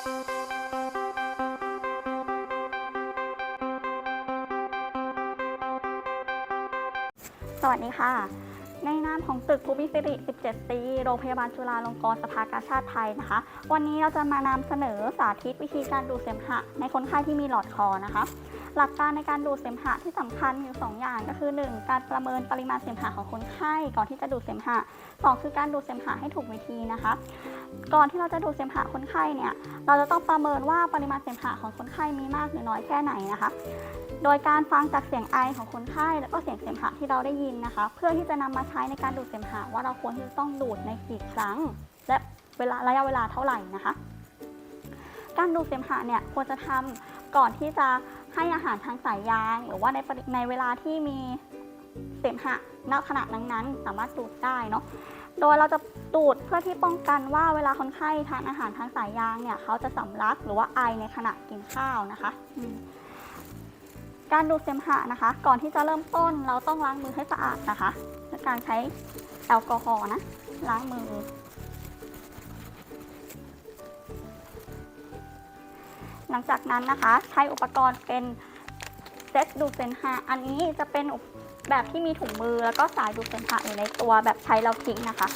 สวัสดีค่ะ ในนามของตึกภูมิสิริ 17 ปี โรงพยาบาลจุฬาลงกรณ์สภากาชาติไทยนะคะ วันนี้เราจะมานำเสนอสาธิตวิธีการดูดเสมหะในคนไข้ที่มีหลอดคอนะคะ หลักการในการดูดเสมหะที่สำคัญมีอยู่2อย่างก็คือ 1. การประเมินปริมาณเสมหะของคนไข้ก่อนที่จะดูดเสมหะ 2. คือการดูดเสมหะให้ถูกวิธีนะคะ ก่อนที่เราจะดูดเสมหะคนไข้เนี่ยเราจะต้องประเมินว่าปริมาณเสมหะของคนไข้มีมากหรือน้อยแค่ไหนนะคะ โดยการฟังจากเสียงไอของคนไข้แล้วก็เสียงเสมหะที่เราได้ยินนะคะ เพื่อที่จะนำมาใช้ในการดูดเสมหะว่าเราควรที่จะต้องดูดในกี่ครั้ง และเวลาระยะเวลาเท่าไหร่นะคะ การดูดเสมหะเนี่ยควรจะทำก่อนที่จะ ให้อาหารทางสายยาง หรือว่าในในเวลาที่มีเสมหะณขณะนั้นๆ สามารถดูดได้เนาะโดยเราจะดูดเพื่อที่ป้องกันว่าเวลาคนไข้ทานอาหารทางสายยางเนี่ยเขาจะสำลักหรือว่าไอในขณะกินข้าวนะคะการดูดเสมหะนะคะ ก่อนที่จะเริ่มต้นเราต้องล้างมือให้สะอาดนะคะด้วยการใช้แอลกอฮอล์นะล้างมือ หลังจากนั้นนะคะ ใช้อุปกรณ์เป็นเซตดูดเสมหะอันนี้จะเป็นแบบที่มีถุงมือแล้วก็สายดูดเสมหะอยู่ในตัวแบบใช้แล้วทิ้งนะคะ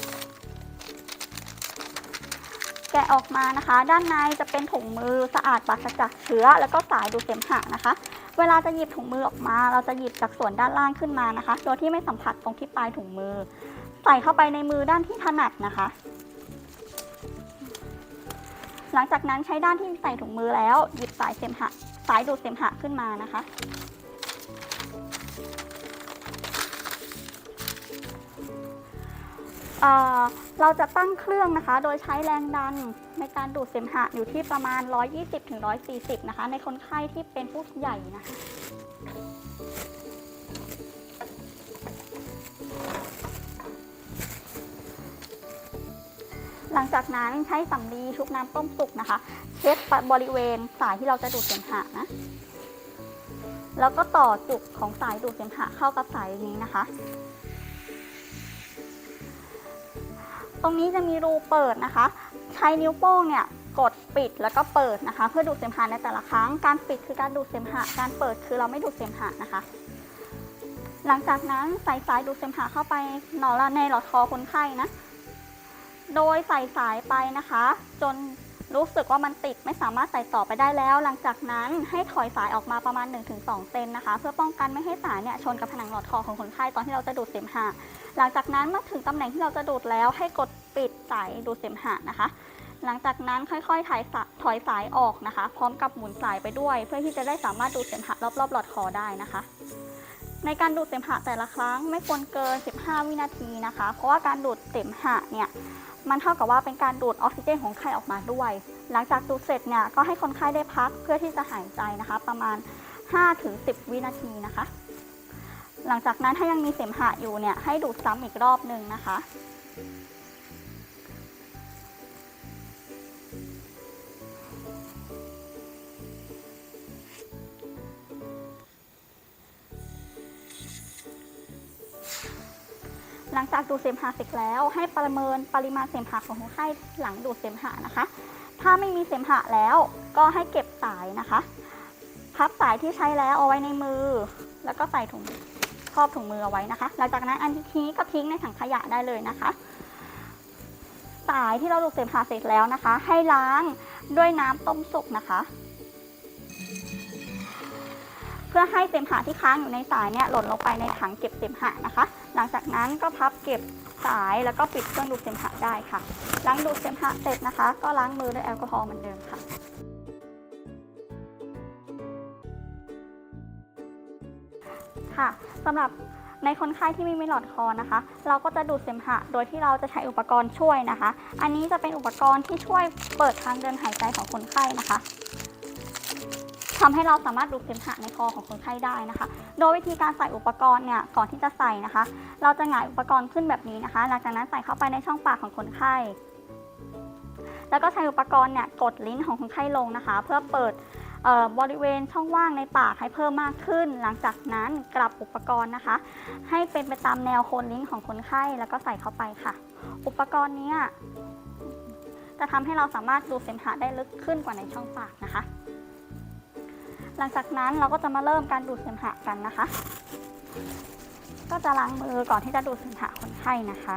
แกะออกมานะคะ ด้านในจะเป็นถุงมือสะอาดปราศจากเชื้อ แล้วก็สายดูดเสมหะนะคะ เวลาจะหยิบถุงมือออกมา เราจะหยิบจากส่วนด้านล่างขึ้นมานะคะ โดยที่ไม่สัมผัสตรงที่ปลายถุงมือ ใส่เข้าไปในมือด้านที่ถนัดนะคะ หลังจากนั้นใช้ด้านที่ใส่ถุงมือแล้ว หยิบสายเสมหะ สายดูดเสมหะขึ้นมานะคะเเราจะตั้งเครื่องนะคะ โดยใช้แรงดันในการดูดเสมหะอยู่ที่ประมาณ 120-140 นะคะ ในคนไข้ที่เป็นผู้ใหญ่นะคะ หลังจากนั้นใช้สำลีชุบน้ำต้มสุกนะคะ เช็ดบริเวณสายที่เราจะดูดเสมหะนะ แล้วก็ต่อจุกของสายดูดเสมหะเข้ากับสายนี้นะคะ ตรงนี้จะมีรูเปิดนะคะ ใช้นิ้วโป้งเนี่ยกดปิดแล้วก็เปิดนะคะ เพื่อดูดเสมหะในแต่ละครั้ง การปิดคือการดูดเสมหะ การเปิดคือเราไม่ดูดเสมหะนะคะ หลังจากนั้นใส่สายดูดเสมหะเข้าไปหนอละในหลอดคอคนไข้นะ โดยใส่สายไปนะคะ จนรู้สึกว่ามันติดไม่สามารถใส่ต่อไปได้แล้ว หลังจากนั้นให้ถอยสายออกมาประมาณ 1-2 เซนนะคะ เพื่อป้องกันไม่ให้สายเนี่ยชนกับผนังหลอดคอของคนไข้ตอนที่เราจะดูดเสมหะหลังจากนั้นมื่อถึงตำแหน่งที่เราจะดูดแล้วให้กดปิดสายดูดเสมหะนะคะ หลังจากนั้นค่อยๆถอยสายถอยสายออกนะคะ พร้อมกับหมุนสายไปด้วย เพื่อที่จะได้สามารถดูดเสมหะรอบๆหลอดคอได้นะคะ ในการดูดเสมหะแต่ละครั้งไม่ควรเกิน 15 วินาทีนะคะ เพราะว่าการดูดเสมหะเนี่ย มันเท่ากับว่าเป็นการดูดออกซิเจนของไข้ออกมาด้วย หลังจากดูดเสร็จเนี่ยก็ให้คนไข้ได้พักเพื่อที่จะหายใจนะคะ ประมาณ 5-10 วินาทีนะคะ หลังจากนั้นถ้ายังมีเสมหะอยู่เนี่ยให้ดูดซ้ำอีกรอบหนึ่งนะคะ ดูดเสมหะเสร็จแล้ว ให้ประเมินปริมาณเสมหะของคนไข้หลังดูดเสมหะนะคะ ถ้าไม่มีเสมหะแล้วก็ให้เก็บสายนะคะ พับสายที่ใช้แล้วเอาไว้ในมือ แล้วก็ใส่ถุงครอบถุงมือเอาไว้นะคะ หลังจากนั้นอันที่ทิ้งก็ทิ้งในถังขยะได้เลยนะคะ สายที่เราดูดเสมหะเสร็จแล้วนะคะ ให้ล้างด้วยน้ำต้มสุกนะคะ พื่อให้เสมหะที่ค้างอยู่ในสายเนี่ยหล่นลงไปในถังเก็บเสมหะนะคะ หลังจากนั้นก็พับเก็บสายแล้วก็ปิดเครื่องดูดเสมหะได้ค่ะล้างดูดเสมหะเสร็จนะคะ ก็ล้างมือด้วยแอลกอฮอล์เหมือนเดิมค่ะค่ะสำหรับในคนไข้ที่ไม่มีหลอดคอนะคะ เราก็จะดูดเสมหะ โดยที่เราจะใช้อุปกรณ์ช่วยนะคะ อันนี้จะเป็นอุปกรณ์ที่ช่วยเปิดทางเดินหายใจของคนไข้นะคะ ทำให้เราสามารถดูเสมหะในคอของคนไข้ได้นะคะ โดยวิธีการใส่อุปกรณ์เนี่ยก่อนที่จะใส่นะคะ เราจะหงายอุปกรณ์ขึ้นแบบนี้นะคะ หลังจากนั้นใส่เข้าไปในช่องปากของคนไข้ แล้วก็ใช้อุปกรณ์เนี่ยกดลิ้นของคนไข้ลงนะคะ เพื่อเปิดบริเวณช่องว่างในปากให้เพิ่มมากขึ้น หลังจากนั้นกลับอุปกรณ์นะคะ ให้เป็นไปตามแนวโคนลิ้นของคนไข้แล้วก็ใส่เข้าไปค่ะ อุปกรณ์นี้จะทำให้เราสามารถดูเสมหะได้ลึกขึ้นกว่าในช่องปากนะคะ หลังจากนั้นเราก็จะมาเริ่มการดูดเสมหะกันนะคะ ก็จะล้างมือก่อนที่จะดูดเสมหะคนไข้นะคะ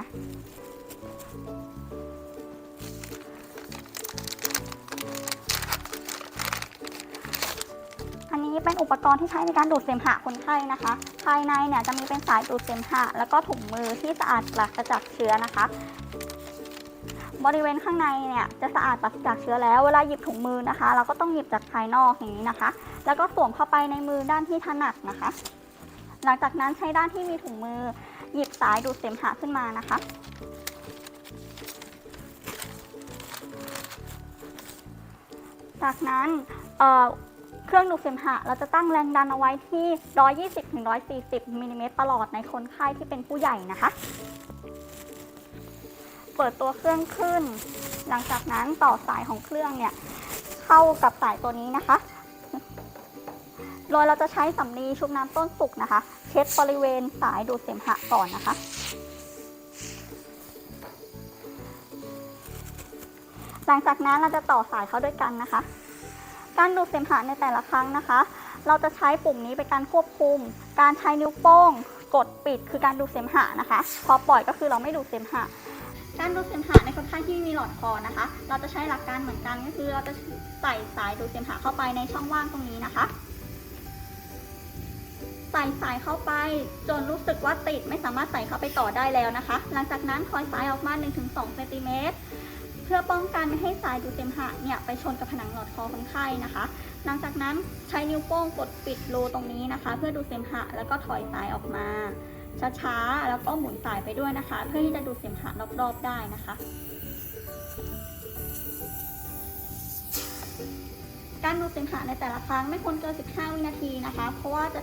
อันนี้เป็นอุปกรณ์ที่ใช้ในการดูดเสมหะคนไข้นะคะ ภายในเนี่ยจะมีเป็นสายดูดเสมหะ แล้วก็ถุงมือที่สะอาดปราศจากเชื้อนะคะ บริเวณข้างในเนี่ยจะสะอาดปราศจากเชื้อแล้ว เวลาหยิบถุงมือนะคะ เราก็ต้องหยิบจากภายนอกอย่างนี้นะคะ แล้วก็สวมเข้าไปในมือด้านที่ถนัดนะคะ หลังจากนั้นใช้ด้านที่มีถุงมือ หยิบสายดูดเสมหะขึ้นมานะคะจากนั้นเเครื่องดูดเสมหะ เราจะตั้งแรงดันเอาไว้ที่ 120-140มิลลิเมตรตลอดในคนไข้ที่เป็นผู้ใหญ่นะคะ เปิดตัวเครื่องขึ้น หลังจากนั้นต่อสายของเครื่องเนี่ยเข้ากับสายตัวนี้นะคะโดยเราจะใช้สำลีชุบน้ำต้นสุกนะคะ เช็ดบริเวณสายดูดเสมหะก่อนนะคะ หลังจากนั้นเราจะต่อสายเข้าด้วยกันนะคะ การดูดเสมหะในแต่ละครั้งนะคะ เราจะใช้ปุ่มนี้เป็นการควบคุม การใช้นิ้วโป้ง กดปิดคือการดูดเสมหะนะคะ พอปล่อยก็คือเราไม่ดูดเสมหะ การดูดเสมหะในคนไข้ที่มีหลอดคอนะคะ เราจะใช้หลักการเหมือนกันก็คือเราจะใส่สายดูดเสมหะเข้าไปในช่องว่างตรงนี้นะคะ ใส่สายเข้าไปจนรู้สึกว่าติดไม่สามารถใส่เข้าไปต่อได้แล้วนะคะ หลังจากนั้นถอยสายออกมา 1-2เซนติเมตรเพื่อป้องกันไม่ให้สายดูดเสมหะเนี่ยไปชนกับผนังหลอดคอคนไข้นะคะ หลังจากนั้นใช้นิ้วโป้งกดปิดรูตรงนี้นะคะ เพื่อดูดเสมหะแล้วก็ถอยสายออกมา ช้าๆ แล้วก็หมุนสายไปด้วยนะคะ เพื่อที่จะดูดเสมหะรอบๆได้นะคะ การดูดเสมหะในแต่ละครั้งไม่ควรเกิน 15 วินาทีนะคะ เพราะว่าจะ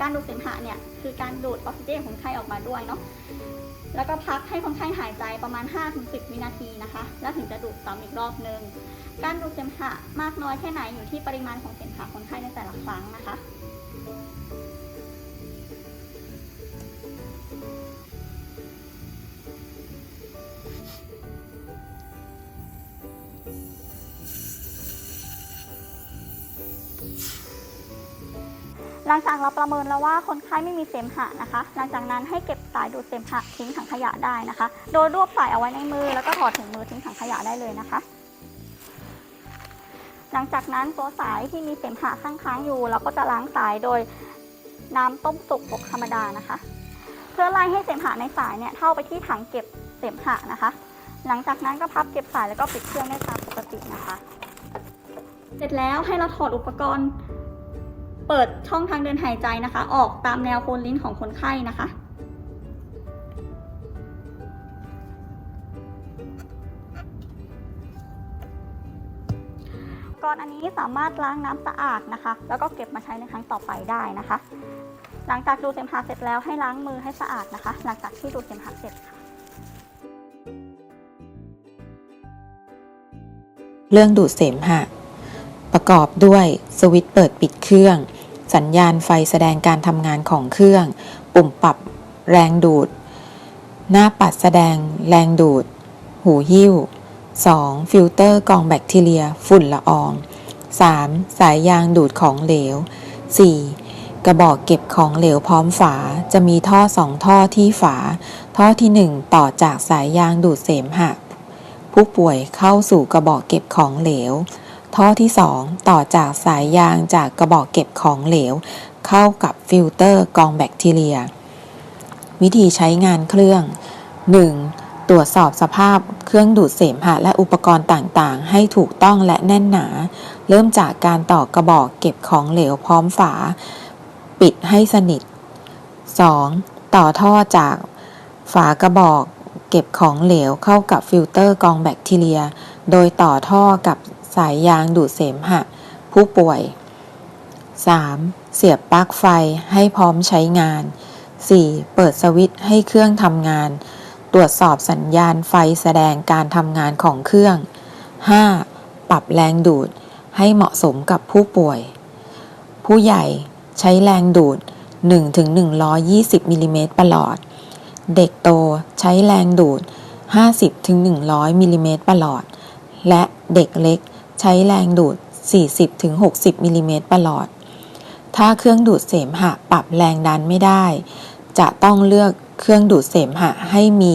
การดูดเสมหะเนี่ยคือการดูดออกซิเจนของคนไข้ออกมาด้วยเนาะ แล้วก็พักให้คนไข้หายใจประมาณ 5-10 วินาทีนะคะ แล้วถึงจะดูดซ้ำอีกรอบนึง การดูดเสมหะมากน้อยแค่ไหนอยู่ที่ปริมาณของเสมหะคนไข้ในแต่ละครั้งนะคะ ลังจากเราประเมินแล้วว่าคนไข้ไม่มีเสมหะนะคะ หลังจากนั้นให้เก็บสายดูดเสมหะทิ้งถังขยะได้นะคะ โดยรวบสายเอาไว้ในมือ แล้วก็ถอดถุงมือทิ้งถังขยะได้เลยนะคะ หลังจากนั้นตัวสายที่มีเสมหะข้างค้างอยู่ เราก็จะล้างสายโดยน้ำต้มสุกปกธรรมดานะคะ เพื่อไล่ให้เสมหะในสายเนี่ยเท่าไปที่ถังเก็บเสมหะนะคะ หลังจากนั้นก็พับเก็บสายแล้วก็ปิดเครื่องได้ตามปกตินะคะ เสร็จแล้วให้เราถอดอุปกรณ์ เปิดช่องทางเดินหายใจนะคะ ออกตามแนวโคนลิ้นของคนไข้นะคะ ก่อนอันนี้สามารถล้างน้ำสะอาดนะคะ แล้วก็เก็บมาใช้ในครั้งต่อไปได้นะคะ หลังจากดูดเสมหะเสร็จแล้วให้ล้างมือให้สะอาดนะคะ หลังจากที่ดูดเสมหะเสร็จค่ะเรื่องดูดเสมหะ ประกอบด้วยสวิตช์เปิดปิดเครื่อง สัญญาณไฟแสดงการทำงานของเครื่อง ปุ่มปรับแรงดูด หน้าปัดแสดงแรงดูด หูหิ้ว 2. ฟิลเตอร์กรองแบคทีเรีย ฝุ่นละออง 3. สายยางดูดของเหลว 4. กระบอกเก็บของเหลวพร้อมฝา จะมีท่อสองท่อที่ฝา ท่อที่ 1 ต่อจากสายยางดูดเสมหะ ผู้ป่วยเข้าสู่กระบอกเก็บของเหลว ท่อที่ 2 ต่อจากสายยางจากกระบอกเก็บของเหลว เข้ากับฟิลเตอร์กองแบคทีเรีย วิธีใช้งานเครื่อง 1. ตรวจสอบสภาพเครื่องดูดเสมหะและอุปกรณ์ต่างๆ ให้ถูกต้องและแน่นหนา เริ่มจากการต่อกระบอกเก็บของเหลวพร้อมฝา ปิดให้สนิท 2. ต่อท่อจากฝากระบอกเก็บของเหลวเข้ากับฟิลเตอร์กองแบคทีเรีย โดยต่อท่อกับ สายยางดูดเสมหะ ผู้ป่วย 3. เสียบปลั๊กไฟให้พร้อมใช้งาน 4. เปิดสวิตช์ให้เครื่องทำงาน ตรวจสอบสัญญาณไฟแสดงการทำงานของเครื่อง 5. ปรับแรงดูดให้เหมาะสมกับผู้ป่วย ผู้ใหญ่ใช้แรงดูด 1-120 มิลลิเมตรประหลอด เด็กโตใช้แรงดูด 50-100 มิลลิเมตรประหลอด และเด็กเล็ก ช้แรงดูด 40-60มิลลิเมตรประหลอด ถ้าเครื่องดูดเสมหะปรับแรงดันไม่ได้ จะต้องเลือกเครื่องดูดเสมหะให้มี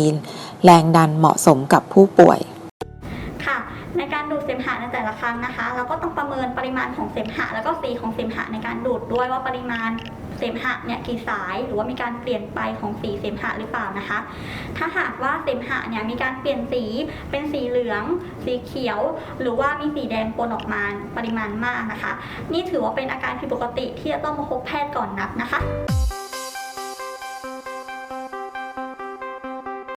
แรงดันเหมาะสมกับผู้ป่วย ค่ะ ในการดูดเสมหะในแต่ละครั้งนะคะ เราก็ต้องประเมินปริมาณของเสมหะแล้วก็สีของเสมหะในการดูดด้วยว่าปริมาณ เสมหะเนี่ยกี่สายหรือว่ามีการเปลี่ยนไปของสีเสมหะหรือเปล่านะคะ ถ้าหากว่าเสมหะเนี่ยมีการเปลี่ยนสีเป็นสีเหลือง สีเขียว หรือว่ามีสีแดงปนออกมาปริมาณมากนะคะ นี่ถือว่าเป็นอาการผิดปกติที่จะต้องมาพบแพทย์ก่อนนัดนะคะ